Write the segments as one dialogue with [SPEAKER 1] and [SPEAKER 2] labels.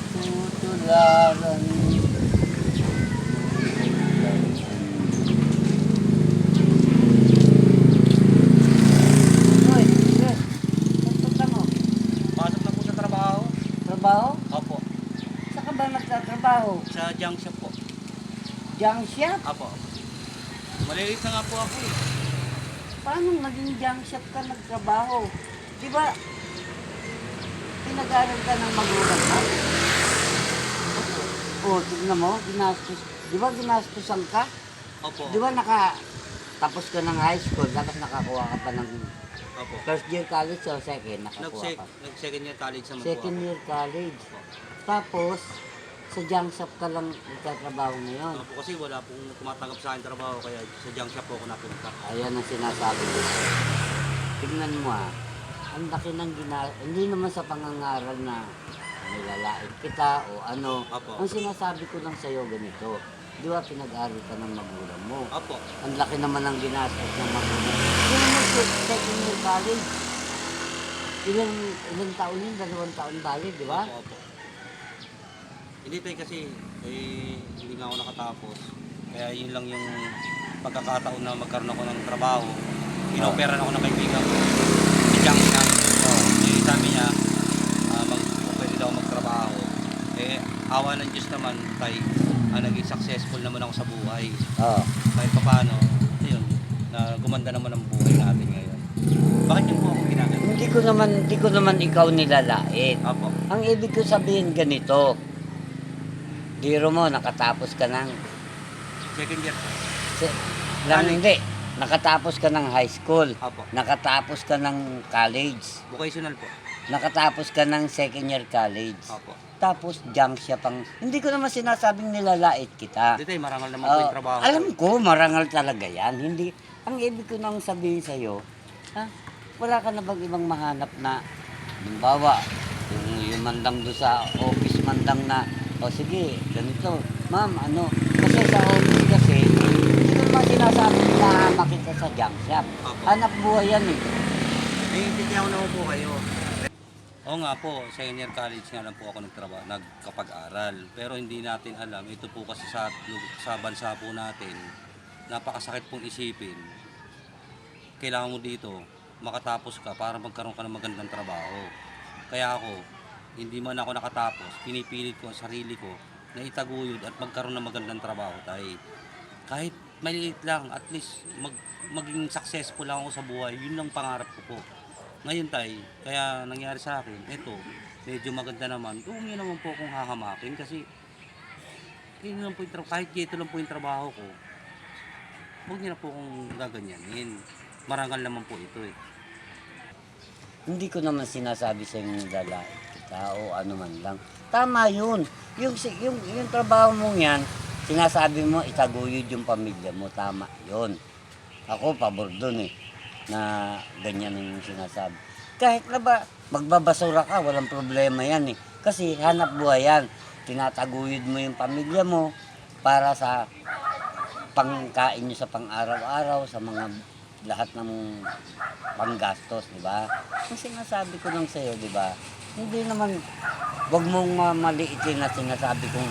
[SPEAKER 1] tutularan. Hoy, Chris, saan punta mo?
[SPEAKER 2] Pasok na po sa trabaho.
[SPEAKER 1] Trabaho?
[SPEAKER 2] Opo.
[SPEAKER 1] Saan ka ba nagtatrabaho?
[SPEAKER 2] Sa junk shop po.
[SPEAKER 1] Junk shop?
[SPEAKER 2] Opo. Maliliit na nga po ako eh.
[SPEAKER 1] Paano naging junk shop ka nagtrabaho? Di ba, pinag-aaral ka ng magulang mo? Oo, tignan mo, ginastos. Di ba ginastosan ka?
[SPEAKER 2] Opo.
[SPEAKER 1] Di ba naka, tapos ka ng high school, tapos nakakuha ka pa ng
[SPEAKER 2] Opo.
[SPEAKER 1] first year college o second, nakakuha
[SPEAKER 2] Nag-sec-
[SPEAKER 1] ka.
[SPEAKER 2] Nag-second year college naman
[SPEAKER 1] Second
[SPEAKER 2] po
[SPEAKER 1] year college.
[SPEAKER 2] ako. Opo.
[SPEAKER 1] Tapos, sa junk shop ka lang nagtatrabaho ngayon.
[SPEAKER 2] Opo, kasi wala pong tumatanggap sa akin trabaho kaya sa junk shop po ako napunta.
[SPEAKER 1] Ayan ang sinasabi ko. Tingnan mo ah. Ang laki ng gina... Hindi naman sa pangangaral na nilalait kita o ano.
[SPEAKER 2] Opo.
[SPEAKER 1] Ang sinasabi ko lang sa'yo ganito. Di ba pinag-aral ka ng magulang mo?
[SPEAKER 2] Opo.
[SPEAKER 1] Ang laki naman ng ginastos ng magulang. Sino mo sa second year college? Ilang, ilang taon yun? Dalawang taon bali, di ba?
[SPEAKER 2] Opo, opo. Hindi tayo kasi, eh, hindi nga ako nakatapos. Kaya yun lang yung pagkakataon na magkaroon ako ng trabaho. Inoperan ako ng kaibigan ko. Si Jang siya. Eh, sabi niya, ah, mag, kung pwede daw magtrabaho. Eh, awa ng Diyos naman, tay, ah, naging successful naman ako sa buhay.
[SPEAKER 1] Oo.
[SPEAKER 2] Kahit pa paano, yun, na gumanda naman ang buhay natin ngayon. Bakit yun po ako ginagawa?
[SPEAKER 1] Hindi ko naman, hindi ko naman ikaw nilalait.
[SPEAKER 2] Apo.
[SPEAKER 1] Ang ibig ko sabihin ganito. Biro mo, nakatapos ka ng...
[SPEAKER 2] Second year.
[SPEAKER 1] Si- lang hindi. Nakatapos ka ng high school.
[SPEAKER 2] Apo.
[SPEAKER 1] Nakatapos ka ng college.
[SPEAKER 2] Vocational po.
[SPEAKER 1] Nakatapos ka ng second year college.
[SPEAKER 2] Apo.
[SPEAKER 1] Tapos junk siya pang... Hindi ko naman sinasabing nilalait kita.
[SPEAKER 2] Tayo, marangal naman po
[SPEAKER 1] Ah,
[SPEAKER 2] yung trabaho.
[SPEAKER 1] alam ko, marangal talaga yan. Hindi, ang ibig ko nang sabihin sa'yo, ha, wala ka na bang ibang mahanap na, halimbawa, yung, yung mandang doon sa office mandang na, o sige, ganito, ma'am, ano, kasi sa office kasi, hindi ko naman sinasabi na makita sa junk shop.
[SPEAKER 2] Opo.
[SPEAKER 1] Hanap buhay yan eh.
[SPEAKER 2] Naiintindihan ko naman po kayo. Oo nga po, second year college nga lang po ako nagtrabaho, nagkapag-aral. Pero hindi natin alam, ito po kasi sa, sa bansa po natin, napakasakit pong isipin. Kailangan mo dito, makatapos ka para magkaroon ka ng magandang trabaho. Kaya ako, hindi man ako nakatapos, pinipilit ko ang sarili ko na itaguyod at magkaroon ng magandang trabaho tayo. Kahit maliit lang, at least mag, maging successful lang ako sa buhay, yun lang pangarap ko po. Ngayon tay, kaya nangyari sa akin, ito, medyo maganda naman. Huwag niyo naman po akong hahamakin kasi yun lang po yung, kahit ito lang po yung trabaho ko, huwag niyo na po akong gaganyanin. Marangal naman po ito eh.
[SPEAKER 1] Hindi ko naman sinasabi sa inyo nilalait kita o ano man lang. Tama yun. Yung, yung, yung trabaho mong yan, sinasabi mo itaguyod yung pamilya mo. Tama yun. Ako, pabor dun eh. Na ganyan yung sinasabi. Kahit na ba, magbabasura ka, walang problema yan eh. Kasi hanap buhay yan. Tinataguyod mo yung pamilya mo para sa pangkain nyo sa pang-araw-araw, sa mga lahat ng panggastos, di ba? Ang sinasabi ko lang sa'yo, di ba? Hindi naman, wag mong mamaliitin na sinasabi kong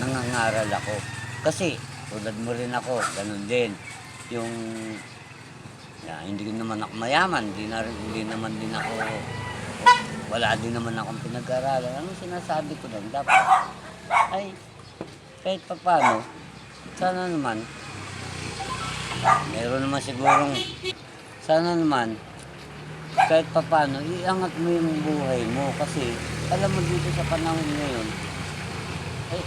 [SPEAKER 1] nangangaral ako. Kasi, tulad mo rin ako, ganun din. Yung, ya, hindi ko naman ako mayaman, hindi, na, hindi naman din ako, wala din naman akong pinag-aralan. Ano sinasabi ko lang, dapat, ay, kahit pa paano, sana naman, meron naman sigurong, sana naman, kahit pa paano, iangat mo yung buhay mo kasi alam mo dito sa panahon ngayon, eh,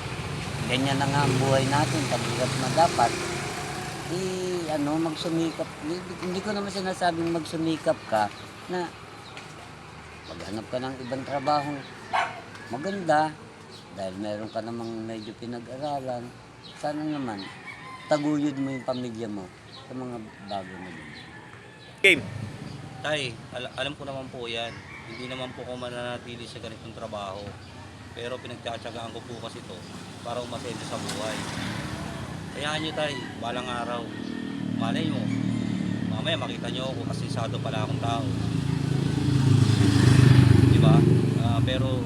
[SPEAKER 1] ganyan na nga ang buhay natin, tabigat na dapat, i ano, magsumikap, hindi, hindi ko naman sinasabing magsumikap ka na maghanap ka ng ibang trabaho maganda dahil meron ka namang medyo pinag-aralan, sana naman taguyod mo yung pamilya mo sa mga bago na din.
[SPEAKER 3] Game.
[SPEAKER 2] Tay, al- alam ko naman po yan. Hindi naman po ako mananatili sa ganitong trabaho. Pero pinagtsatsagaan ko po kasi to para umasenso sa buhay. Hayaan nyo tay, balang araw. Malay mo, mamaya makita nyo ako kasi sado pala akong tao. Di ba? Ah, pero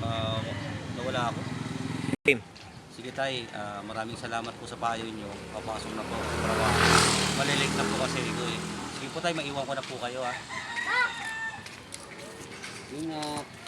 [SPEAKER 2] ah, wala ako. Sige tay, ah, maraming salamat po sa payo nyo. Papasok na po sa trabaho. Malilate na po kasi ito eh. Sige po tay, maiwan ko na po kayo ah.
[SPEAKER 1] Ingat.